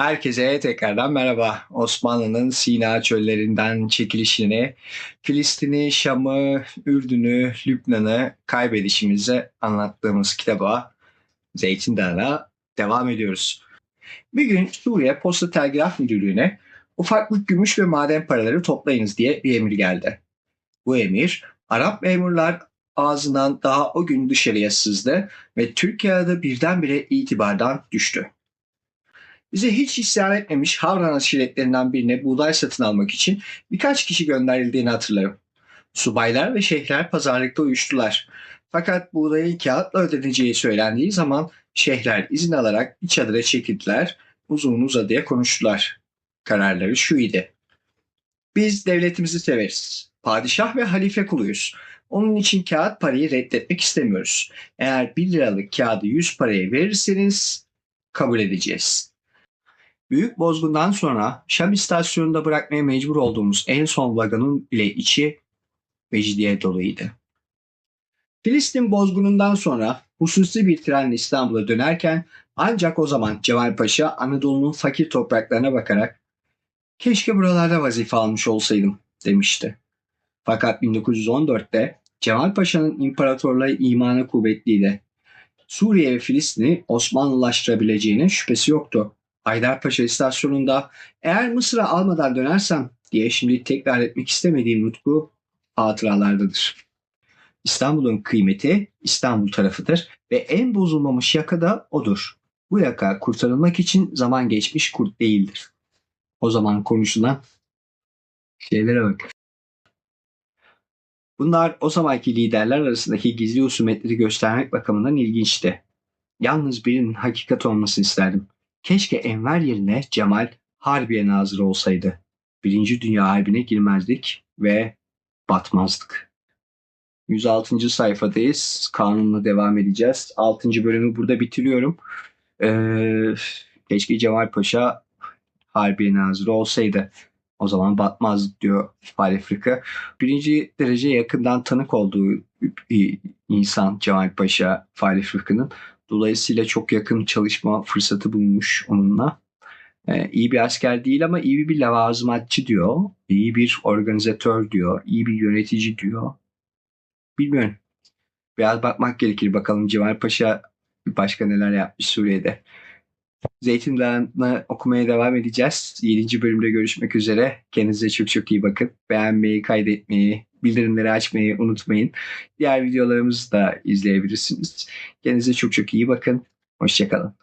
Herkese tekrardan merhaba. Osmanlı'nın Sina çöllerinden çekilişini, Filistin'i, Şam'ı, Ürdün'ü, Lübnan'ı kaybedişimizi anlattığımız kitaba Zeytin Dağı'na devam ediyoruz. Bir gün Suriye Posta Telgraf Müdürlüğü'ne ufaklık gümüş ve maden paraları toplayınız diye bir emir geldi. Bu emir Arap memurlar ağzından daha o gün dışarıya sızdı ve Türkiye'de birdenbire itibardan düştü. Bize hiç isyan etmemiş Havran aşiretlerinden birine buğday satın almak için birkaç kişi gönderildiğini hatırlarım. Subaylar ve şeyhler pazarlıkta uyuştular. Fakat buğdayın kağıtla ödeneceği söylendiği zaman şeyhler izin alarak bir çadıra çekildiler, uzun uzadıya konuştular. Kararları şu idi. Biz devletimizi severiz. Padişah ve halife kuluyuz. Onun için kağıt parayı reddetmek istemiyoruz. Eğer 1 liralık kağıdı 100 paraya verirseniz kabul edeceğiz. Büyük bozgundan sonra Şam istasyonunda bırakmaya mecbur olduğumuz en son vagonun bile içi Mecidiye doluydu. Filistin bozgunundan sonra hususi bir trenle İstanbul'a dönerken ancak o zaman Cemal Paşa Anadolu'nun fakir topraklarına bakarak keşke buralarda vazife almış olsaydım demişti. Fakat 1914'te Cemal Paşa'nın imparatorluğa imanı kuvvetliydi. Suriye ve Filistin'i Osmanlılaştırabileceğine şüphesi yoktu. Haydarpaşa istasyonunda eğer Mısır'a almadan dönersem diye şimdi tekrar etmek istemediğim nutku hatıralardadır. İstanbul'un kıymeti İstanbul tarafıdır ve en bozulmamış yaka da odur. Bu yaka kurtarılmak için zaman geçmiş kurt değildir. O zaman konuşulan şeylere bak. Bunlar o zamanki liderler arasındaki gizli husumetleri göstermek bakımından ilginçti. Yalnız birinin hakikat olmasını isterdim. Keşke Enver yerine Cemal Harbiye Nazırı olsaydı. Birinci Dünya Harbi'ne girmezdik ve batmazdık. 106. sayfadayız. Kanunla devam edeceğiz. 6. bölümü burada bitiriyorum. Ee, keşke Cemal Paşa Harbiye Nazırı olsaydı. O zaman batmaz diyor Fahri Afrika. Birinci derece yakından tanık olduğu insan Cemal Paşa Fahri Afrika'nın. Dolayısıyla çok yakın çalışma fırsatı bulmuş onunla. Ee, iyi bir asker değil ama iyi bir lavazımatçı diyor. İyi bir organizatör diyor. iyi bir yönetici diyor. Bilmiyorum. Biraz bakmak gerekir. Bakalım Cemal Paşa başka neler yapmış Suriye'de. Zeytin Dağı'nı okumaya devam edeceğiz. 7. bölümde görüşmek üzere. Kendinize çok çok iyi bakın. Beğenmeyi, kaydetmeyi, bildirimleri açmayı unutmayın. Diğer videolarımızı da izleyebilirsiniz. Kendinize çok çok iyi bakın. Hoşçakalın.